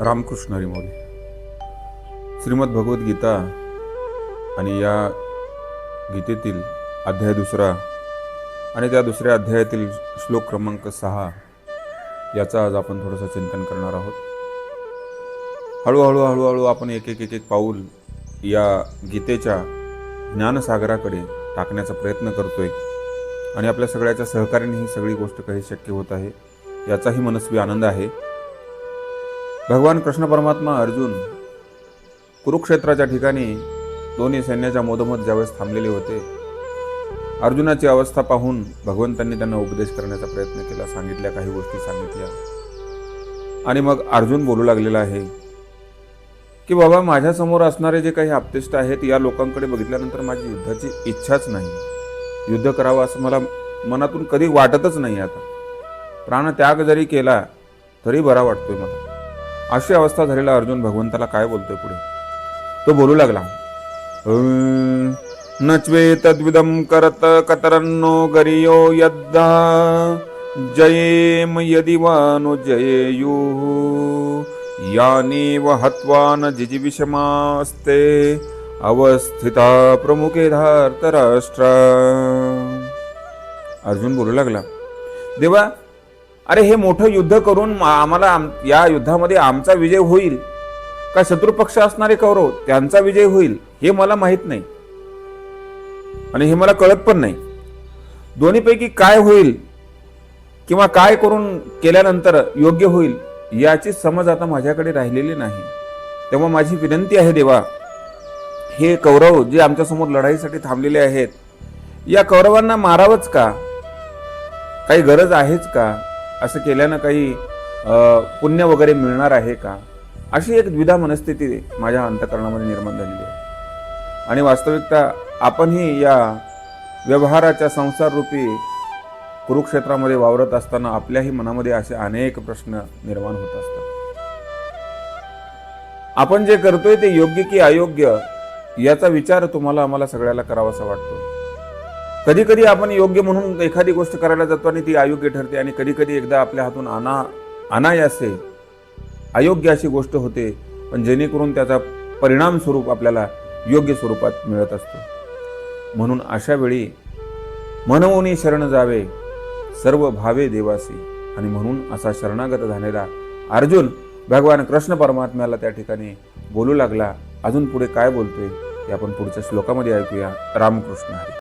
रामकृष्ण हरी श्रीमद भगवद्गीता आणि या गीतेतील अध्याय दुसरा आणि त्या दुसऱ्या अध्यायातील श्लोक क्रमांक सहा याचा आज आपण थोडंसं चिंतन करणार आहोत. हळूहळू हळूहळू आपण एक एक एक एक पाऊल या गीतेच्या ज्ञानसागराकडे टाकण्याचा प्रयत्न करतोय आणि आपल्या सगळ्याच्या सहकार्याने ही सगळी गोष्ट काही शक्य होत आहे याचाही मनस्वी आनंद आहे. भगवान कृष्ण परमात्मा अर्जुन कुरुक्षेत्राच्या ठिकाणी दोन्ही सैन्याच्या मोदमत ज्यावेळेस थांबलेले होते अर्जुनाची अवस्था पाहून भगवंतांनी त्यांना उपदेश करण्याचा प्रयत्न केला सांगितल्या काही गोष्टी सांगितल्या. आणि मग अर्जुन बोलू लागलेला आहे की बाबा माझ्यासमोर असणारे जे काही आपतेष्ट आहेत या लोकांकडे बघितल्यानंतर माझी युद्धाची इच्छाच नाही. युद्ध करावं असं मला मनातून कधी वाटतच नाही आता. प्राणत्याग जरी केला तरी बरा वाटतोय मला. अशी अवस्था झालेला अर्जुन भगवंताला काय बोलतोय पुढे? तो बोलू लागला. नचवे तद्विदम करत कतरन्नो गरियो यद्दा जयेम यदि वा नु व हत्वान हत्वा न जिजिविषमास्ते अवस्थिता प्रमुखे धार्तराष्ट्र. अर्जुन बोलू लागला. देवा अरे हे मोठं युद्ध करून मा- आम्हाला आम- या युद्धामध्ये आमचा विजय होईल. का शत्रुपक्ष असणारे कौरव त्यांचा विजय होईल हे मला माहीत नाही. आणि हे मला कळत पण नाही. दोन्हीपैकी काय होईल किंवा काय करून केल्यानंतर योग्य होईल याची समज आता माझ्याकडे राहिलेली नाही. तेव्हा माझी विनंती आहे देवा हे कौरव जे आमच्यासमोर लढाईसाठी थांबलेले आहेत या कौरवांना मारावंच का? काही गरज आहेच का? असं केल्यानं काही पुण्य वगैरे मिळणार आहे का? अशी एक द्विधा मनस्थिती माझ्या अंतकरणामध्ये निर्माण झालेली आहे. आणि वास्तविकता आपणही या व्यवहाराच्या संसाररूपी कुरुक्षेत्रामध्ये वावरत असताना आपल्याही मनामध्ये असे अनेक प्रश्न निर्माण होत असतात. आपण जे करतोय ते योग्य की अयोग्य याचा विचार तुम्हाला आम्हाला सगळ्याला करावासा वाटतो. कधी कधी आपण योग्य म्हणून एखादी गोष्ट करायला जातो आणि ती अयोग्य ठरते आणि कधी कधी एकदा आपल्या हातून अना अनायासे अयोग्य अशी गोष्ट होते पण जेणेकरून त्याचा परिणाम स्वरूप आपल्याला योग्य स्वरूपात मिळत असतो. म्हणून अशा वेळी मनवोनी शरण जावे सर्व भावे देवासी. आणि म्हणून असा शरणागत झालेला अर्जुन भगवान कृष्ण परमात्म्याला त्या ठिकाणी बोलू लागला. अजून पुढे काय बोलतोय ते आपण पुढच्या श्लोकामध्ये ऐकूया. रामकृष्ण हरी.